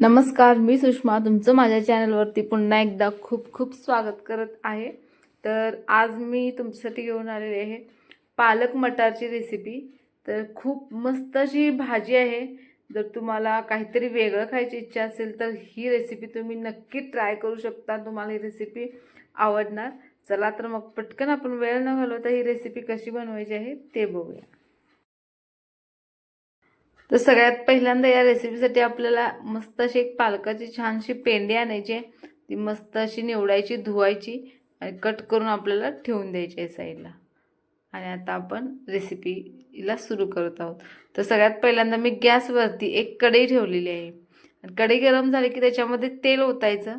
नमस्कार मी सुषमा. तुमचं माझ्या चॅनलवरती पुन्हा एकदा खूप खूप स्वागत करत आहे. तर आज मी तुमच्यासाठी घेऊन आलेली आहे पालक मटारची रेसिपी तर खूप मस्त अशी भाजी आहे. जर तुम्हाला काहीतरी वेगळं खायची इच्छा असेल तर ही रेसिपी तुम्ही नक्की ट्राय करू शकता. तुम्हाला ही रेसिपी आवडणार. चला तर मग पटकन आपण वेळ न घालवता ही रेसिपी कशी बनवायची आहे ते बघूया. तर सगळ्यात पहिल्यांदा या रेसिपीसाठी आपल्याला मस्त अशी एक पालकाची छानशी पेंडी आणायची. आहे ती मस्त अशी निवडायची धुवायची आणि कट करून आपल्याला ठेवून द्यायची आहे साईडला. आणि आता आपण रेसिपीला सुरू करत आहोत. तर सगळ्यात पहिल्यांदा मी गॅसवरती एक कढई ठेवलेली आहे. आणि कढई गरम झाली की त्याच्यामध्ये तेल ओतायचं.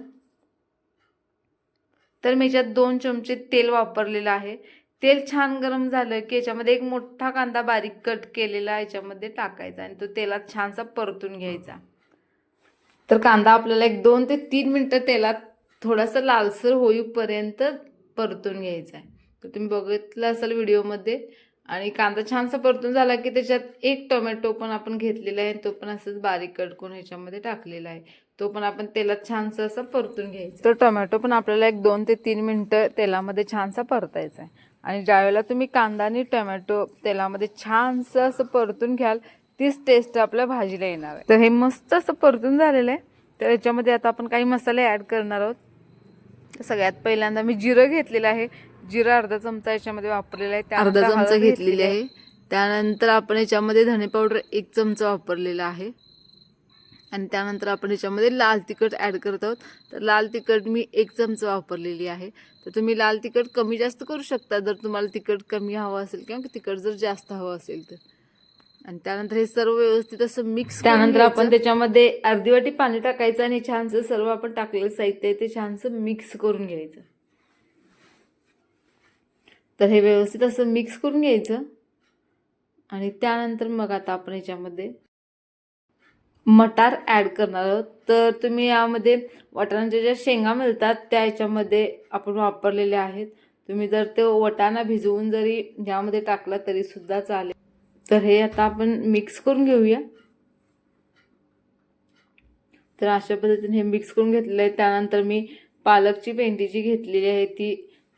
तर मी याच्यात दोन चमचे तेल वापरलेलं आहे. तेल छान गरम झालं की याच्यामध्ये एक मोठा कांदा बारीक कट केलेला याच्यामध्ये टाकायचा आणि तो तेलात छानसा परतून घ्यायचा. तर कांदा आपल्याला एक दोन ते तीन मिनटं तेलात थोडासा लालसर होईपर्यंत परतून घ्यायचा आहे. तर तुम्ही बघितलं असाल व्हिडिओमध्ये आणि कांदा छानसा परतून झाला की त्याच्यात एक टोमॅटो पण आपण घेतलेला आहे तो पण असंच बारीक कट करून ह्याच्यामध्ये टाकलेला आहे. तो पण आपण तेलात छानसं असं परतून घ्यायचा. तर टोमॅटो पण आपल्याला एक दोन ते तीन मिनटं तेलामध्ये छानसा परतायचा आहे. आणि ज्यावेळेला तुम्ही कांदा आणि टोमॅटो तेलामध्ये छानसं असं परतून घ्याल तीच टेस्ट आपल्या भाजीला येणार आहे. तर हे मस्त असं परतून झालेलं आहे. तर याच्यामध्ये आता आपण काही मसाले ॲड करणार आहोत. सगळ्यात पहिल्यांदा मी जिरं घेतलेलं आहे. जिरं अर्धा चमचा याच्यामध्ये वापरलेला आहे. अर्धा चमचा घेतलेली आहे. त्यानंतर आपण याच्यामध्ये धने पावडर एक चमचा वापरलेला आहे. आणि त्यानंतर आपण याच्यामध्ये लाल तिखट ॲड करत आहोत. तर लाल तिखट मी एक चमचा वापरलेली आहे. तर तुम्ही लाल तिखट कमी जास्त करू शकता. जर तुम्हाला तिखट कमी हवं असेल किंवा तिखट जर जास्त हवं असेल तर. आणि त्यानंतर हे सर्व व्यवस्थित असं मिक्स त्यानंतर आपण त्याच्यामध्ये अर्धी वाटी पाणी टाकायचं आणि छानसं सर्व आपण टाकलेलं साहित्य ते छानसं मिक्स करून घ्यायचं. तर हे व्यवस्थित असं मिक्स करून घ्यायचं. आणि त्यानंतर मग आता आपण याच्यामध्ये मटार ॲड करणार आहोत. तर तुम्ही यामध्ये वाटाण्याच्या ज्या शेंगा मिळतात त्या याच्यामध्ये आपण वापरलेल्या आहेत. तुम्ही जर ते वटाणा भिजवून जरी यामध्ये टाकला तरी सुद्धा चालेल. तर हे आता आपण मिक्स करून घेऊया. तर अशा पद्धतीने हे मिक्स करून घेतलेलं आहे. त्यानंतर मी पालकची पेंडी जी घेतलेली आहे ती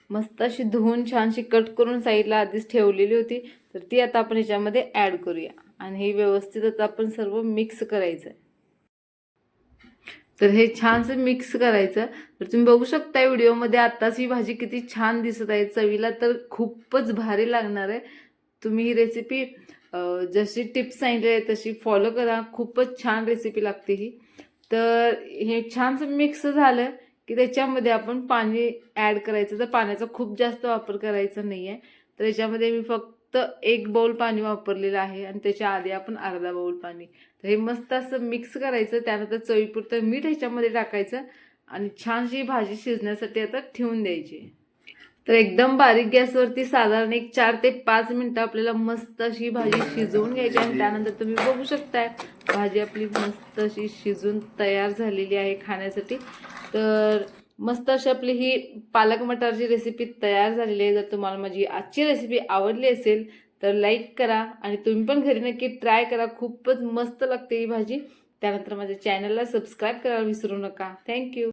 मस्त अशी धुवून छानशी कट करून साईडला आधीच ठेवलेली होती. तर ती आता आपण याच्यामध्ये ॲड करूया. आणि हे व्यवस्थितच आपण सर्व मिक्स करायचं आहे तर हे छानसं मिक्स करायचं. तर तुम्ही बघू शकता व्हिडिओमध्ये आत्ताच ही भाजी किती छान दिसत आहे. चवीला तर खूपच भारी लागणार आहे. तुम्ही ही रेसिपी जशी टिप्स सांगितली आहे तशी फॉलो करा. खूपच छान रेसिपी लागते ही. तर हे छानसं मिक्स झालं की त्याच्यामध्ये आपण पाणी ॲड करायचं. तर पाण्याचा खूप जास्त वापर करायचा नाही आहे तर याच्यामध्ये मी फक्त एक बाउल पाणी वापरलेलं आहे आणि त्याच्या आधी आपण अर्धा बाउल पाणी. तर हे मस्त असं मिक्स करायचं त्यानंतर चवीपुरतं मीठ ह्याच्यामध्ये टाकायचं आणि छानशी भाजी शिजण्यासाठी आता ठेवून द्यायची. तर एकदम बारीक गॅसवरती साधारण एक चार ते पाच मिनटं आपल्याला मस्त अशी भाजी शिजवून घ्यायची आणि त्यानंतर तुम्ही बघू शकताय भाजी आपली मस्त अशी शिजून तयार झालेली आहे खाण्यासाठी. तर मस्त अशी आपली ही पालक मटारची रेसिपी तयार झालेली आहे. जर तुम्हाला माझी आजची रेसिपी आवडली असेल तर लाईक करा आणि तुम्ही पण घरी नक्की ट्राय करा. खूपच मस्त लागते ही भाजी. त्यानंतर माझ्या चॅनलला सबस्क्राईब करायला विसरू नका. थँक्यू